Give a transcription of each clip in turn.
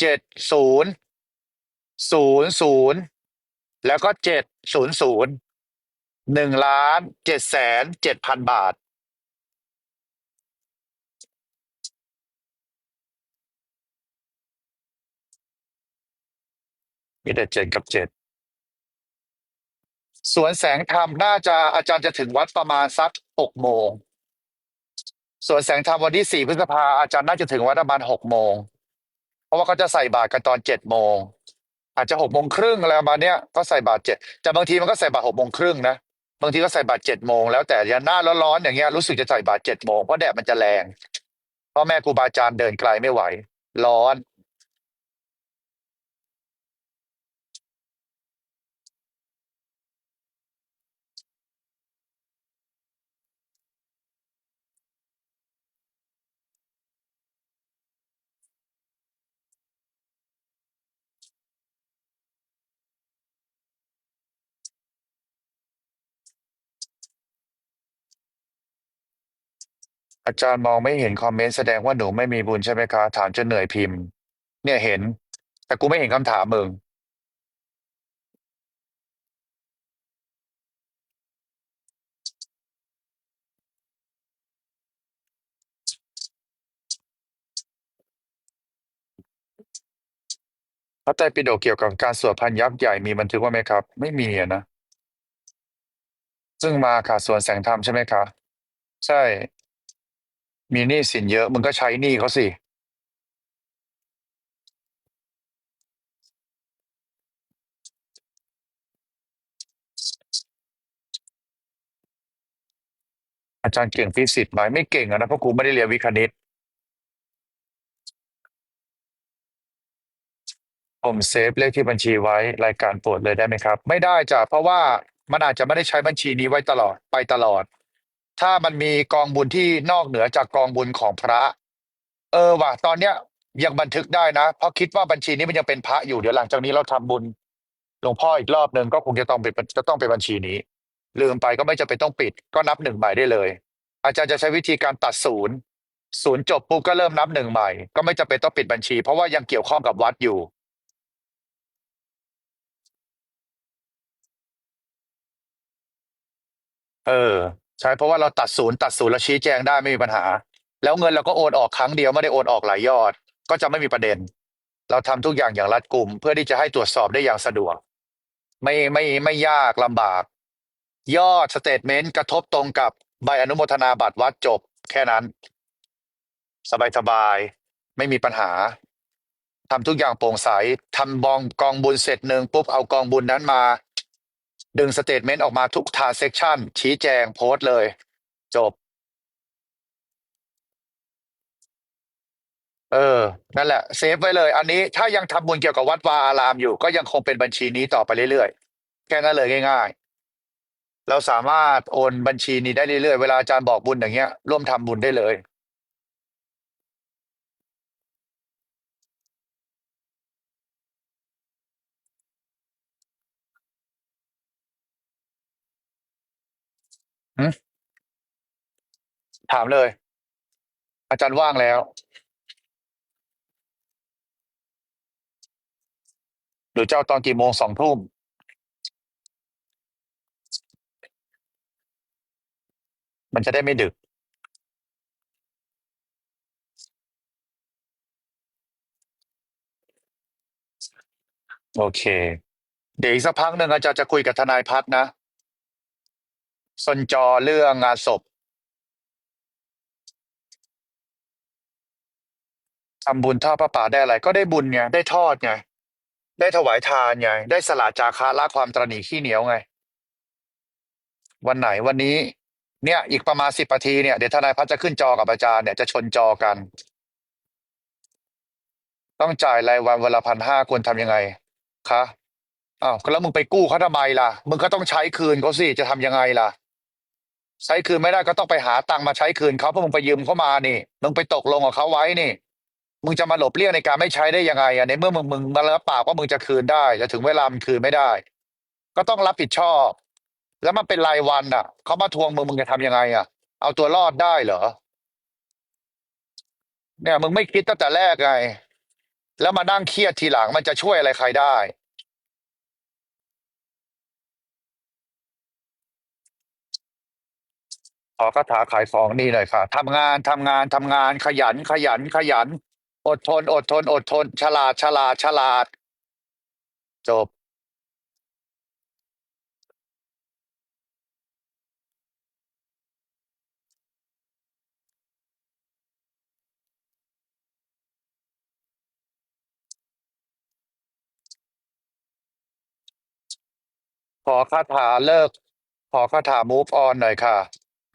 เจ็ดศูนย์ศูนย์ศูนย์แล้วก็เจ็ดศูนย์ศูนย์หนึ่งล้านเจ็ดแสนเจ็ดพันบาท มีแต่เจ็ดกับเจ็ดสวนแสงธรรมน่าจะอาจารย์จะถึงวัดประมาณสักหกโมงสวนแสงธรรมวันที่สี่พฤษภาอาจารย์น่าจะถึงวัดประมาณหกโมง ราะว่าเขาจะใส่บาตรกันตอนเจ็ดโมงอาจจะหกโมงครึ่งอะไรประมาณเนี้ยก็ใส่บาตรเจ็ดแต่บางทีมันก็ใส่บาตรหกโมงครึ่งนะบางทีก็ใส่บาตรเจ็ดโมงแล้วแต่ยันหน้าร้อนๆอย่างเงี้ยรู้สึกจะใส่บาตรเจ็ดโมงเพราะแดดมันจะแรงพ่อแม่ครูบาอาจารย์เดินไกลไม่ไหว ร้อน อาจารย์มองไม่เห็นคอมเมนต์แสดงว่าหนูไม่มีบุญใช่ไหมคะ ถามจนเหนื่อยพิมพ์ เนี่ยเห็น แต่กูไม่เห็นคำถามมึง พระไตรปิฎกเกี่ยวกับการสวดพันยักษ์ใหญ่มีบันทึกว่าไหมครับ ไม่มีอะนะ ซึ่งมาค่ะส่วนแสงธรรมใช่ไหมคะ ใช่ มีหนี้สินเยอะมึงก็ใช้หนี้เขาสิ อาจารย์เก่งฟิสิกส์ไหมไม่เก่งอะนะเพราะกูไม่ได้เรียนวิทย์คณิต ผมเซฟเลขที่บัญชีไว้รายการโปรดเลยได้ไหมครับ ไม่ได้จ้ะเพราะว่ามันอาจจะไม่ได้ใช้บัญชีนี้ไว้ตลอดไปตลอด ถ้ามันมีกองบุญที่นอกเหนือจากกองบุญของพระ เออว่ะตอนเนี้ยยังบันทึกได้นะ เพราะคิดว่าบัญชีนี้มันยังเป็นพระอยู่เดี๋ยวหลังจากนี้เราทำบุญหลวงพ่ออีกรอบหนึ่งก็คงจะต้องเป็นจะต้องเป็นบัญชีนี้ ลืมไปก็ไม่จำเป็นต้องปิด ก็นับหนึ่งใหม่ได้เลย อาจารย์จะใช้วิธีการตัดศูนย์ศูนย์จบปุ๊บก็เริ่มนับหนึ่งใหม่ ก็ไม่จำเป็นต้องปิดบัญชี เพราะว่ายังเกี่ยวข้องกับวัดอยู่ เออ ช่เพราะว่าเราตัดศูนย์ตัดศูนย์แล้วชี้แจงได้ไม่มีปัญหา แล้วเงินเราก็โอนออกครั้งเดียวไม่ได้โอนออกหลายยอด ก็จะไม่มีประเด็น เราทำทุกอย่างอย่างรัดกุม เพื่อที่จะให้ตรวจสอบได้อย่างสะดวก ไม่ไม่ไม่ยากลำบาก ยอดสเตทเมนต์กระทบตรงกับใบอนุโมทนาบัตรวัดจบ แค่นั้น สบายสบายๆไม่มีปัญหาทำทุกอย่างโปร่งใสทำบองกองบุญเสร็จหนึ่งปุ๊บเอากองบุญนั้นมา ดึงสเตทเมนต์ออกมาทุกทาเซกชันชี้แจงโพสต์เลย จบ เออ นั่นแหละ เซฟไว้เลย อันนี้ถ้ายังทำบุญเกี่ยวกับวัดวาอารามอยู่ ก็ยังคงเป็นบัญชีนี้ต่อไปเรื่อยๆ แค่นั้นเลยง่ายๆ เราสามารถโอนบัญชีนี้ได้เรื่อยๆ เวลาอาจารย์บอกบุญอย่างเงี้ย ร่วมทำบุญได้เลย หืมถามเลย อาจารย์ว่างแล้ว หรือจะเอาตอนกี่โมงสองทุ่มมันจะได้ไม่ดึก โอเค เดี๋ยวอีกสักพักหนึ่งอาจารย์จะคุยกับทนายพัฒน์นะ สนจอเรื่องงานศพทำบุญทอดพระป่าได้อะไร ก็ได้บุญไงได้ทอดไงได้ถวายทานไงได้สละจาคะละความตรณีขี้เหนียวไง วันไหนวันนี้ เนี่ย อีกประมาณสิบนาทีเนี่ยเดี๋ยวทนายพัฒจะขึ้นจอกับอาจารย์เนี่ยจะชนจอกัน ต้องจ่ายรายวันวันละพันห้าควรทำยังไงคะอ้าวแล้วมึงไปกู้เขาทำไมล่ะ มึงก็ต้องใช้คืนเขาสิจะทำยังไงล่ะ ใช้คืนไม่ได้ก็ต้องไปหาตังค์มาใช้คืนเขาเพราะมึงไปยืมเขามานี่มึงไปตกลงกับเขาไว้นี่ มึงจะมาหลบเลี่ยงในการไม่ใช้ได้ยังไงอะในเมื่อมึงมึงมารับปากว่ามึงจะคืนได้แต่ถึงเวลามันคืนไม่ได้ ก็ต้องรับผิดชอบ แล้วมันเป็นรายวันอะเขามาทวงมึงมึงจะทำยังไงอะ เอาตัวรอดได้เหรอเนี่ยมึงไม่คิดตั้งแต่แรกไงแล้วมานั่งเครียดทีหลังมันจะช่วยอะไรใครได้ ขอคาถาขายของนี่หน่อยค่ะทำงานทำงานทำงานขยันขยันขยัน อดทน อดทน อดทน ฉลาดฉลาดฉลาด จบ ขอคาถาเลิก ขอคาถา move on หน่อยค่ะ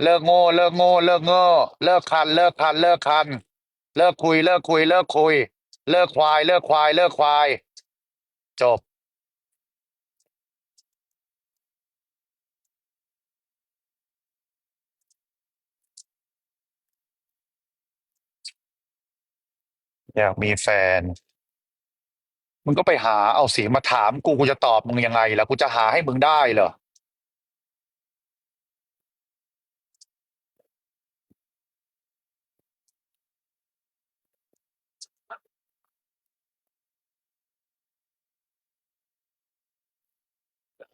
เลิกโง่เลิกโง่เลิกโง่เลิกคัน เลิกคัน เลิกคัน เลิกคุย เลิกคุย เลิกคุย เลิกควาย เลิกควาย เลิกควาย จบ อยากมีแฟน มึงก็ไปหาเอาสิมาถามกูกูจะตอบมึงยังไงล่ะกูจะหาให้มึงได้เหรอ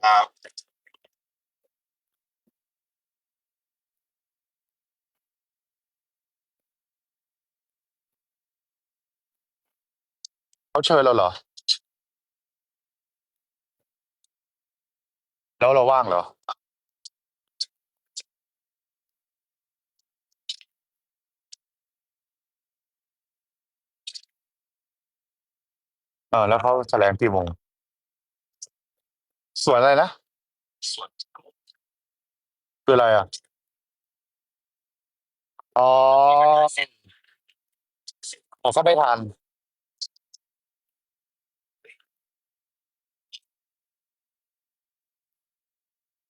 ครับเขาเชิญเราเหรอ แล้วเราว่างเหรอ เออแล้วเขาแถลงกี่โมง สวนอะไรนะสวนคืออะไรอะ อ๋อผมก็ไม่ทัน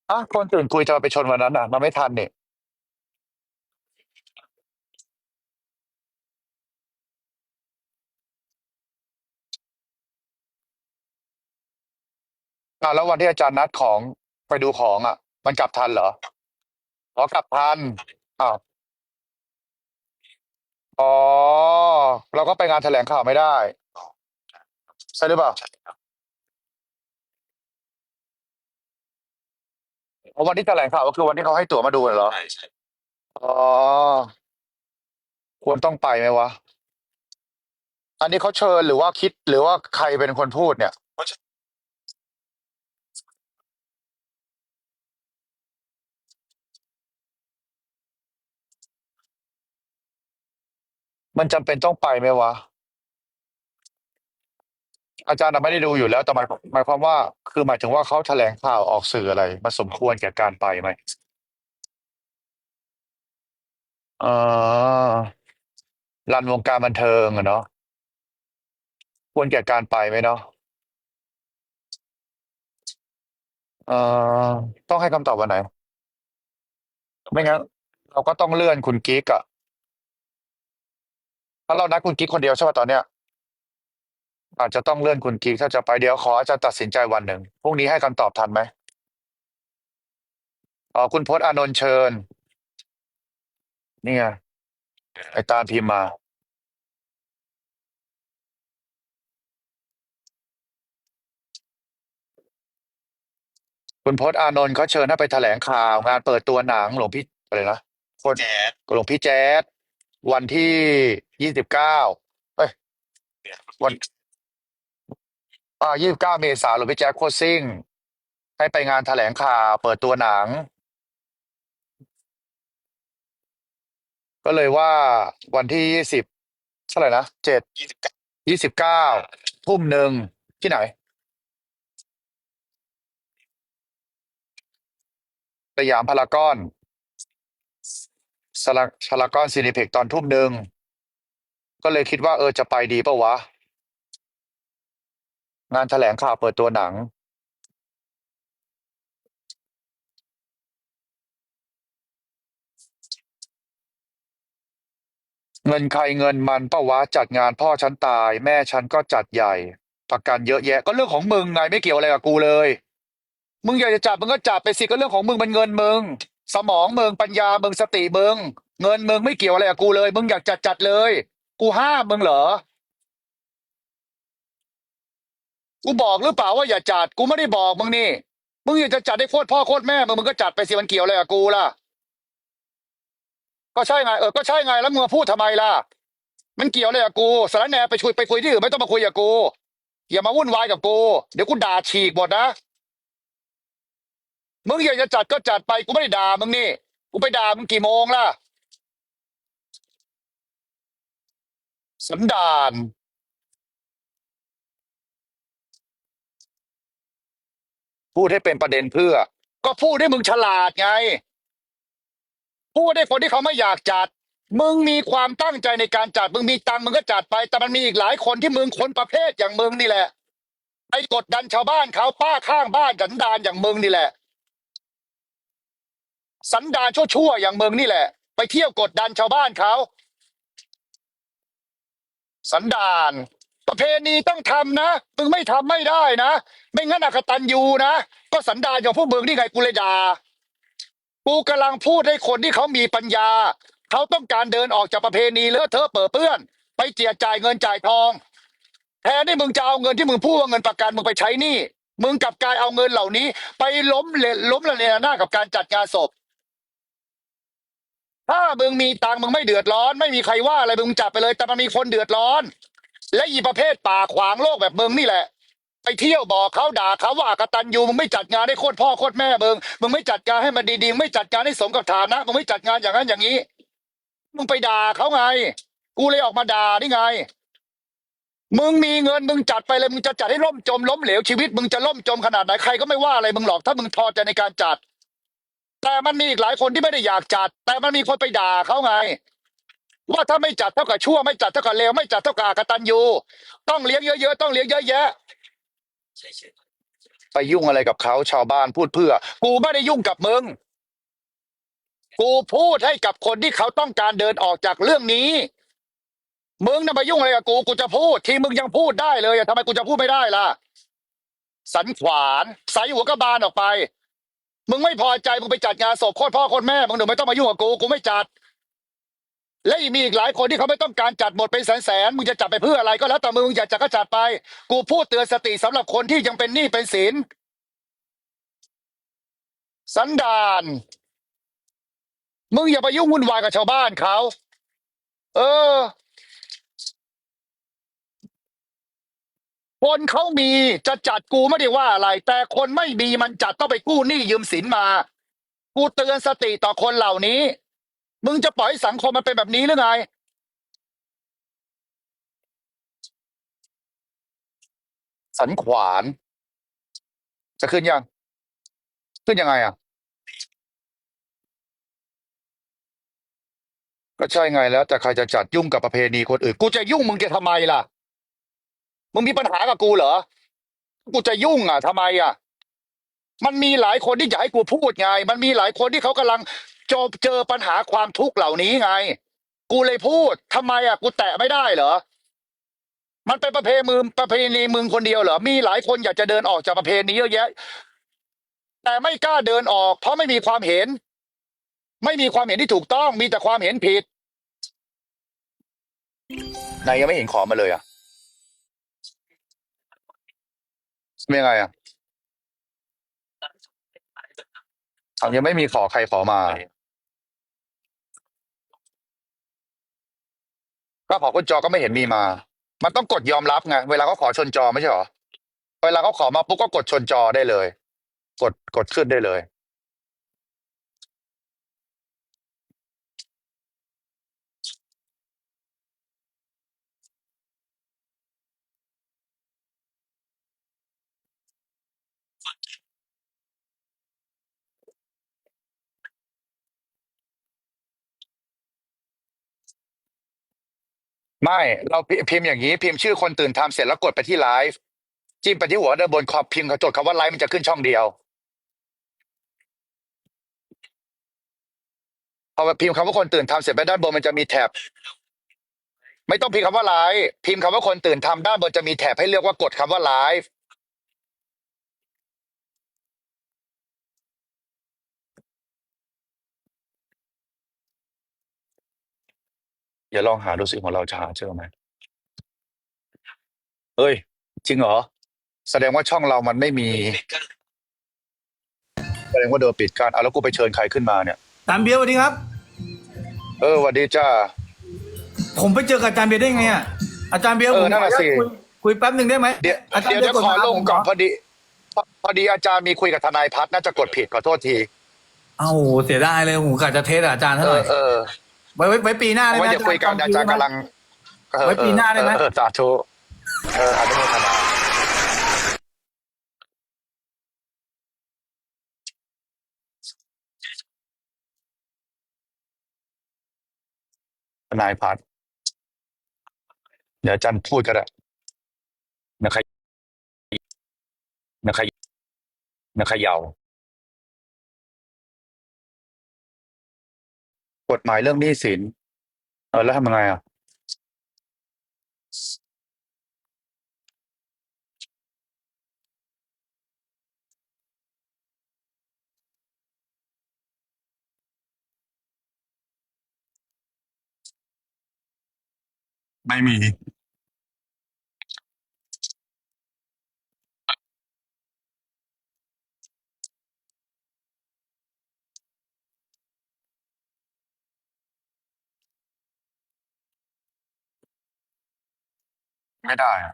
อะคนตื่นคุยจะมาไปชนวันนั้นอะมันไม่ทันเนี่ย อะแล้ววันที่อาจารย์นัดของไปดูของอะ มันกลับทันเหรออ๋อกลับทันอ้าวอ๋อเราก็ไปงานแถลงข่าวไม่ได้ใช่หรือเปล่าใช่ครับเพราะวันที่แถลงข่าวก็คือวันที่เขาให้ตั๋วมาดูน่ะเหรอ ใช่ใช่อ๋อ ควรต้องไปไหมวะ อันนี้เขาเชิญหรือว่าคิดหรือว่าใครเป็นคนพูดเนี่ย เพราะฉะ มันจำเป็นต้องไปไหมวะ อาจารย์น่ะไม่ได้ดูอยู่แล้ว แต่หมายหมายความว่า คือหมายถึงว่าเขาแถลงข่าวออกสื่ออะไร มันสมควรแก่การไปไหมเออรันวงการบันเทิงอะเนาะควรแก่การไปไหมเนาะเออต้องให้คำตอบวันไหน ไม่งั้นเราก็ต้องเลื่อนคุณกิ๊กอะ ถ้าเรานัดคุณกิ๊กคนเดียวใช่ป่ะตอนเนี้ย อาจจะต้องเลื่อนคุณกิ๊กถ้าจะไปเดี๋ยวขออาจารย์ตัดสินใจวันหนึ่งพรุ่งนี้ให้คำตอบทันไหมอ๋อคุณพจน์อานนท์เชิญเนี่ยไอตามพิมพ์มา คุณพจน์อานนท์เขาเชิญให้ไปแถลงข่าว งานเปิดตัวหนังหลวงพี่อะไรนะคนแจ๊ดหลวงพี่แจ๊ด วันที่ยี่สิบเก้าเอ้ยเนี่ยวันอ่ายี่สิบเก้าเมษายนหลวงพี่แจ๊ดโคซิ่ง ให้ไปงานแถลงข่าวเปิดตัวหนัง ก็เลยว่าวันที่ยี่สิบเท่าไหร่นะเจ็ดยี่สิบเก้ายี่สิบเก้าทุ่มหนึ่งที่ไหน สยามพารากอน สลาพารากอนซีนิเพ็กตอนทุ่มหนึ่งก็เลยคิดว่าเออจะไปดีปะวะ งานแถลงข่าวเปิดตัวหนัง เงินใครเงินมันปะวะจัดงานพ่อฉันตาย แม่ฉันก็จัดใหญ่ ประกันเยอะแยะ ก็เรื่องของมึงไงไม่เกี่ยวอะไรกับกูเลย มึงอยากจะจับมึงก็จับไปสิก็เรื่องของมึงมันเงินมึง สมองมึงปัญญามึงสติมึงเงินมึงไม่เกี่ยวอะไรกับกูเลย มึงอยากจัดจัดเลย กูห้ามมึงเหรอ กูบอกหรือเปล่าว่าอย่าจัด กูไม่ได้บอกมึงนี่ มึงอยากจะจัดให้โคตรพ่อโคตรแม่มึงมึงก็จัดไปสิมันเกี่ยวอะไรกับกูล่ะ ก็ใช่ไงเออก็ใช่ไงแล้วมึงมาพูดทำไมล่ะ มันเกี่ยวอะไรกับกูสารแหนไปคุยไปคุยที่อื่นไม่ต้องมาคุยกับกูอย่ามาวุ่นวายกับกู เดี๋ยวกูด่าฉีกหมดนะ มึงอยากจะจัดก็จัดไปกูไม่ได้ด่ามึงนี่กูไปด่ามึงกี่โมงล่ะ สันดานพูดให้เป็นประเด็นเพื่อ ก็พูดให้มึงฉลาดไง พูดให้คนที่เขาไม่อยากจัด มึงมีความตั้งใจในการจัด มึงมีตังค์มึงก็จัดไป แต่มันมีอีกหลายคนที่มึงคนประเภทอย่างมึงนี่แหละไอ้กดดันชาวบ้านเขาป้าข้างบ้านสันดานอย่างมึงนี่แหละ สันดานชั่วๆอย่างเมึงนี่แหละ ไปเที่ยวกดดันชาวบ้านเขาสันดาน ประเพณีต้องทำนะมึงไม่ทำไม่ได้นะ ไม่งั้นอกตันยูนะ ก็สันดานอย่างพวกมึงนี่ไงกูเลยด่ากูกำลังพูดให้คนที่เขามีปัญญา เขาต้องการเดินออกจากประเพณีเลอะเทอะเปื้อเปื้อน ไปเจียจ่ายเงินจ่ายทอง แทนที่มึงจะเอาเงินที่มึงพูดว่าเงินประกันมึงไปใช้นี้มึงกลับกลายเอาเงินเหล่านี้ ไปล้มเลล้มละเนระนาดกับการจัดงานศพ ถ้ามึงมีตังค์มึงไม่เดือดร้อน ไม่มีใครว่าอะไรมึงจับไปเลย แต่มันมีคนเดือดร้อน และอีประเภทป่าขวางโลกแบบมึงนี่แหละ ไปเที่ยวบอกเขาด่าเขาว่าอกตันยูมึงไม่จัดงานให้โคตรพ่อโคตรแม่มึงมึงไม่จัดงานให้มันดีๆมึงไม่จัดงานให้สมกับฐานะมึงไม่จัดงานอย่างนั้นอย่างนี้ มึงไปด่าเขาไง กูเลยออกมาด่านี่ไง มึงมีเงินมึงจัดไปเลยมึงจะจัดให้ล่มจมล้มเหลวชีวิต มึงจะล่มจมขนาดไหนใครก็ไม่ว่าอะไรมึงหรอกถ้ามึงพอใจในการจัด แต่มันมีอีกหลายคนที่ไม่ได้อยากจัด แต่มันมีคนไปด่าเขาไง ว่าถ้าไม่จัดเท่ากับชั่วไม่จัดเท่ากับเลวไม่จัดเท่ากับกตันยูต้องเลี้ยงเยอะๆต้องเลี้ยงเยอะแยะไปยุ่งอะไรกับเขาชาวบ้านพูดเพื่อ กูไม่ได้ยุ่งกับมึง กูพูดให้กับคนที่เขาต้องการเดินออกจากเรื่องนี้มึงน่ะมายุ่งอะไรกับกูกูจะพูด ที่มึงยังพูดได้เลยทำไมกูจะพูดไม่ได้ล่ะ สันขวาน ใส่หัวกระบาลออกไป มึงไม่พอใจมึงไปจัดงานศพโคตรพ่อโคตรแม่มึงหนูไม่ต้องมายุ่งกับกูกูไม่จัด และอีกมีอีกหลายคนที่เขาไม่ต้องการจัดหมดเป็นแสนๆมึงจะจัดไปเพื่ออะไรก็แล้วแต่มึงมึงอยากจัดก็จัดไป กูพูดเตือนสติสำหรับคนที่ยังเป็นหนี้เป็นสินสันดานมึงอย่าไปยุ่งวุ่นวายกับชาวบ้านเขา เออ คนเขามีจะจัดกูไม่ได้ว่าอะไร แต่คนไม่มีมันจัดต้องไปกู้หนี้ยืมสินมา กูเตือนสติต่อคนเหล่านี้ มึงจะปล่อยสังคมมันเป็นแบบนี้หรือไงสันขวาน จะขึ้นยัง ขึ้นยังไงอะ ก็ใช่ไงแล้ว แต่ใครจะจัดยุ่งกับประเพณีคนอื่น กูจะยุ่งมึงจะทำไมล่ะ มึงมีปัญหากับกูเหรอ กูจะยุ่งอะทำไมอะ มันมีหลายคนที่อยากให้กูพูดไง มันมีหลายคนที่เขากำลังจอเจอปัญหาความทุกข์เหล่านี้ไง กูเลยพูดทำไมอะ กูแตะไม่ได้เหรอ มันเป็นประเพณีมึงประเพณีมึงคนเดียวเหรอ มีหลายคนอยากจะเดินออกจากประเพณีเยอะแยะ แต่ไม่กล้าเดินออก เพราะไม่มีความเห็น ไม่มีความเห็นที่ถูกต้อง มีแต่ความเห็นผิด นายยังไม่เห็นขอมาเลยอะ เป็นยังไงอะเอายังไม่มีขอใครขอมา ก็ขอคนจอก็ไม่เห็นมีมา มันต้องกดยอมรับไง เวลาเขาขอชนจอไม่ใช่เหรอ เวลาเขาขอมาปุ๊บก็กดชนจอได้เลย กดกดขึ้นได้เลย ไม่ เราพิพิมพ์อย่างนี้ พิมพ์ชื่อคนตื่นทำเสร็จแล้วกดไปที่ไลฟ์จิ้มไปที่หัวด้านบนขอบพิมพ์จดคำว่าไลฟ์มันจะขึ้นช่องเดียวพอพิมพ์คำว่าคนตื่นทำเสร็จไปด้านบนมันจะมีแท็บไม่ต้องพิมพ์คำว่าไลฟ์พิมพ์คำว่าคนตื่นทำด้านบนจะมีแท็บให้เลือกว่ากดคำว่าไลฟ์ อย่าลองหาดูสิของเราจะหาเจอไหมเอ้ย จริงเหรอ แสดงว่าช่องเรามันไม่มี แสดงว่าโดนปิดการอะแล้วกูไปเชิญใครขึ้นมาเนี่ยอาจารย์เบียร์สวัสดีครับ เออสวัสดีจ้า ผมไปเจอกับอาจารย์เบียร์ได้ไงอะอาจารย์เบียร์เอผอมนั่นน่ะขออสิญาตคุยคุยแป๊บหนึ่งได้ไหมเดี๋ยวอาจารเดี๋ยวย์เดี๋ยวกดขอมาลงผมก่อนพอดีพอพอดีอาจารย์มีคุยกับทนายพัฒน์น่าจะกดผิดขอโทษที เอ้าเสียดายเลยผมกะจะเทสอาจารย์เอเท่าไหร่อเออ ไว้ไว้ไว้ปีหน้าได้เอาไหมไว้เดี๋ยวคุยกันอาจารย์กำลังเออไว้ปีหน้าได้ไหมเออสาธุเอออนุโมทนาทนายพัฒน์เดี๋ยวอาจารย์พูดก็ได้นะครับนะครับนะครับยาว กฎหมายเรื่องหนี้สิน เออ แล้วทำยังไงอะ ไม่มี ไม่ได้อะ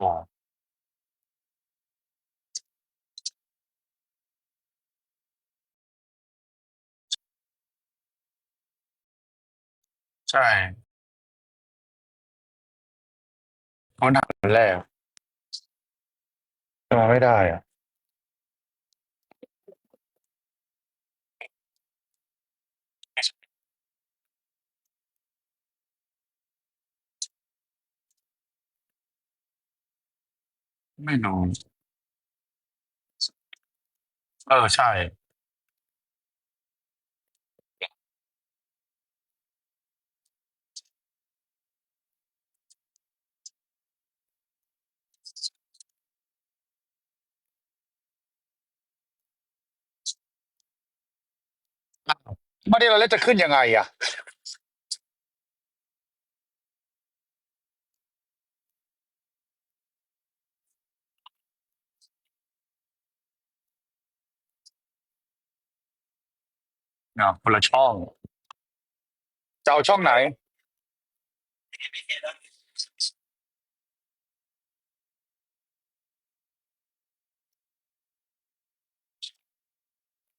อ๋ ใช่เพราะหนักแรกมาไม่ได้อะ ไม่รู้เออ ใช่ ไม่ได้เราเล่นจะขึ้นยังไงอะเนาะคนละช่อง จะเอาช่องไหน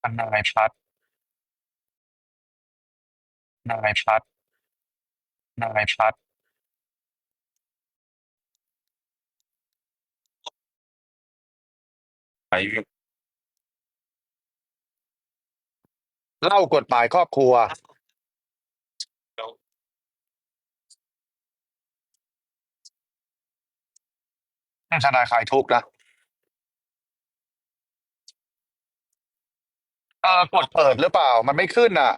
ทนายพัฒ นายพัฒน์นายพัฒน์ไปเล่ากฎหมายครอบครัวนี่ทนายคลายทุกข์นะเออกดเปิดหรือเปล่า มันไม่ขึ้นอะ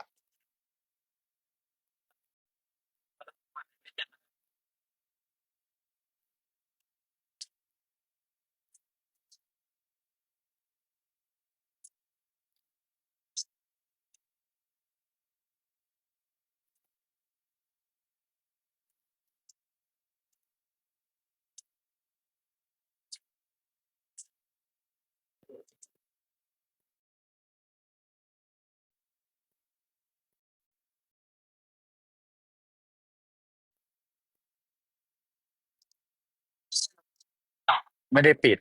ไม่ได้ปิด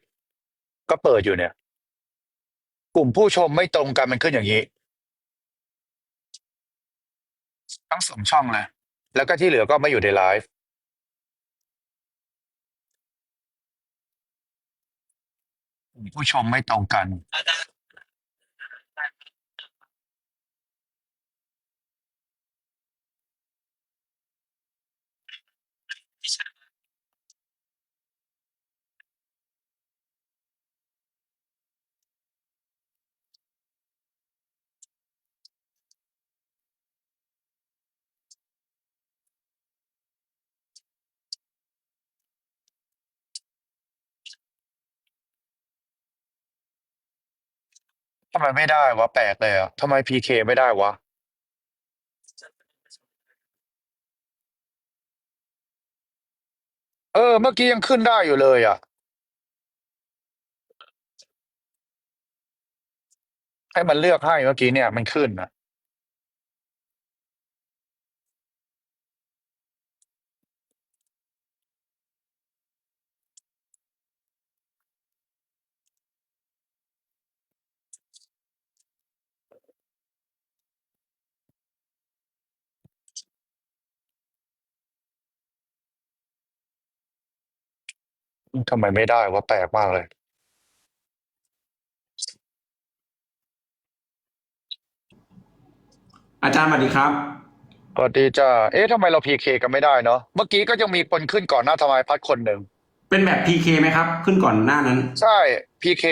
ก็เปิดอยู่เนี่ย กลุ่มผู้ชมไม่ตรงกันมันขึ้นอย่างนี้ ทั้งสองช่องเลยแล้วก็ที่เหลือก็ไม่อยู่ในไลฟ์กลุ่มผู้ชมไม่ตรงกัน ทำไมไม่ได้วะ แปลกเลยอะทำไมพีเคไม่ได้วะ เออ เมื่อกี้ยังขึ้นได้อยู่เลยอะ ให้มันเลือกให้เมื่อกี้เนี่ยมันขึ้นอะ ทำไมไม่ได้วะ แปลกมากเลย อาจารย์สวัสดีครับ สวัสดีจ้า เอ๊ะทำไมเราพีเคกันไม่ได้เนาะ เมื่อกี้ก็ยังมีคนขึ้นก่อนหน้าทำไมพัดคนหนึ่ง เป็นแบบ PK ไหมครับ ขึ้นก่อนหน้านั้น ใช่พีเค